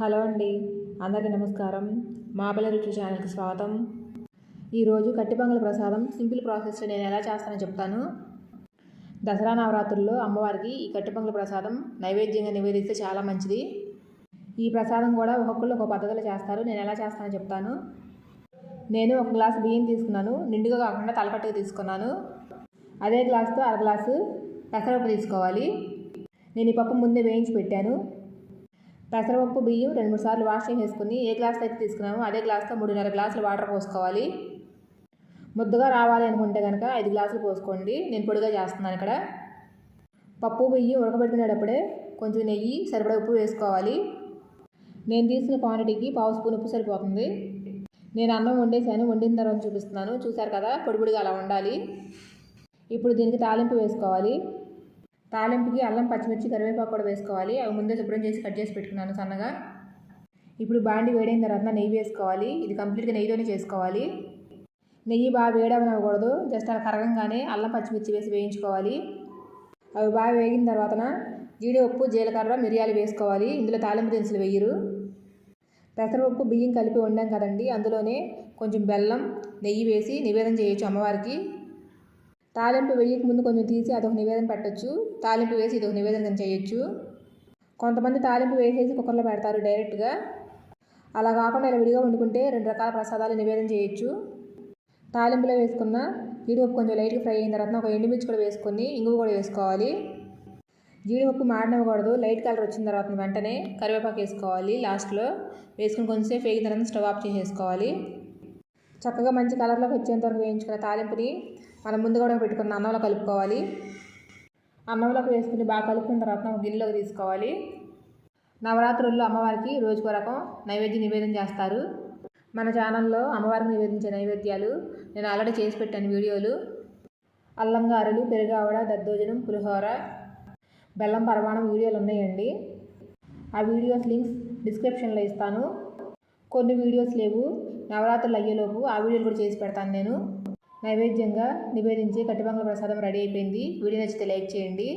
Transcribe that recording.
Hello అండి అందరికీ నమస్కారం. మాపల రుచి ఛానల్కి స్వాగతం. ఈరోజు కట్టిపొంగల ప్రసాదం సింపుల్ ప్రాసెస్లో నేను ఎలా చేస్తానో చెప్తాను. దసరా నవరాత్రుల్లో అమ్మవారికి ఈ కట్టిపొంగల ప్రసాదం నైవేద్యంగా నివేదిస్తే చాలా మంచిది. ఈ ప్రసాదం కూడా ఒక్కొక్కళ్ళు ఒక పద్ధతిలో చేస్తారు. నేను ఎలా చేస్తానో చెప్తాను. నేను ఒక గ్లాస్ బియ్యం తీసుకున్నాను. నిండుగా కాకుండా తలపట్టుగా తీసుకున్నాను. అదే గ్లాసుతో అర గ్లాసు పెసరపప్పు తీసుకోవాలి. నేను ఈ పప్పు ముందే వేయించి పెట్టాను. పెసరపప్పు బియ్యం రెండు మూడు సార్లు వాష్ చేసుకుని ఏ గ్లాస్లో అయితే తీసుకున్నామో అదే గ్లాస్తో మూడున్నర గ్లాసులు వాటర్ పోసుకోవాలి. ముద్దగా రావాలి అనుకుంటే కనుక ఐదు గ్లాసులు పోసుకోండి. నేను పొడిగా చేస్తున్నాను ఇక్కడ. పప్పు బియ్యం ఉడకబెట్టుకునేటప్పుడే కొంచెం నెయ్యి సరిపడా ఉప్పు వేసుకోవాలి. నేను తీసిన క్వాంటిటీకి పావు స్పూన్ ఉప్పు సరిపోతుంది. నేను అన్నం వండేసాను వండిన తర్వాత చూపిస్తున్నాను. చూశారు కదా పొడి పొడిగా అలా ఉండాలి. ఇప్పుడు దీనికి తాలింపు వేసుకోవాలి. తాలింపుకి అల్లం పచ్చిమిర్చి కరివేపాకు కూడా వేసుకోవాలి. అవి ముందే శుభ్రం చేసి కట్ చేసి పెట్టుకున్నాను సన్నగా. ఇప్పుడు బాండి వేడైన తర్వాత నెయ్యి వేసుకోవాలి. ఇది కంప్లీట్గా నెయ్యితోనే చేసుకోవాలి. నెయ్యి బాగా వేడవనవ్వకూడదు జస్ట్ అలా కరగంగానే అల్లం పచ్చిమిర్చి వేసి వేయించుకోవాలి. అవి బాగా వేగిన తర్వాతన జీడిపప్పు జీలకర్ర మిరియాలు వేసుకోవాలి. ఇందులో తాలింపు దినుసులు వేయరు. పెసరపప్పు బియ్యం కలిపి వండాం కదండి. అందులోనే కొంచెం బెల్లం నెయ్యి వేసి నివేదన చేయొచ్చు అమ్మవారికి. తాలింపు వేయక ముందు కొంచెం తీసి అదొక నివేదన పెట్టచ్చు. తాలింపు వేసి ఇదొక నివేదన చేయొచ్చు. కొంతమంది తాలింపు వేసేసి కుక్కర్లో పెడతారు డైరెక్ట్గా. అలా కాకుండా ఇలా విడిగా వండుకుంటే రెండు రకాల ప్రసాదాలు నివేదన చేయొచ్చు. తాలింపులో వేసుకున్న జీడిపప్పు కొంచెం లైట్గా ఫ్రై అయిన తర్వాత ఒక ఎండుమిర్చి కూడా వేసుకొని ఇంగువ కూడా వేసుకోవాలి. జీడిపప్పు మాడనివ్వకూడదు. లైట్ కలర్ వచ్చిన తర్వాత వెంటనే కరివేపాకు వేసుకోవాలి లాస్ట్లో. వేసుకుని కొంచెంసేపు వేగిన తర్వాత స్టవ్ ఆఫ్ చేసేసుకోవాలి. చక్కగా మంచి కలర్లోకి వచ్చేంత వరకు వేయించుకున్న తాలింపుని మనం ముందు కూడా పెట్టుకున్న అన్నంలో కలుపుకోవాలి. అన్నంలోకి వేసుకుని బాగా కలుపుకున్న తర్వాత ఒక గిన్నెలోకి తీసుకోవాలి. నవరాత్రుల్లో అమ్మవారికి రోజుకో రకం నైవేద్యం నివేదన చేస్తారు. మన ఛానల్లో అమ్మవారికి నివేదించే నైవేద్యాలు నేను ఆల్రెడీ చేసి పెట్టాను వీడియోలు. అల్లంగారులు పెరుగావడ దద్దోజనం పులిహోర బెల్లం పరమాణం వీడియోలు ఉన్నాయండి. ఆ వీడియోస్ లింక్స్ డిస్క్రిప్షన్లో ఇస్తాను. కొన్ని వీడియోస్ లేవు. నవరాత్రులు అయ్యేలోపు ఆ వీడియోలు కూడా చేసి పెడతాను నేను. నైవేద్యంగా నివేదించే కట్టుబంగళ ప్రసాదం రెడీ అయిపోయింది. వీడియో నచ్చితే లైక్ చేయండి.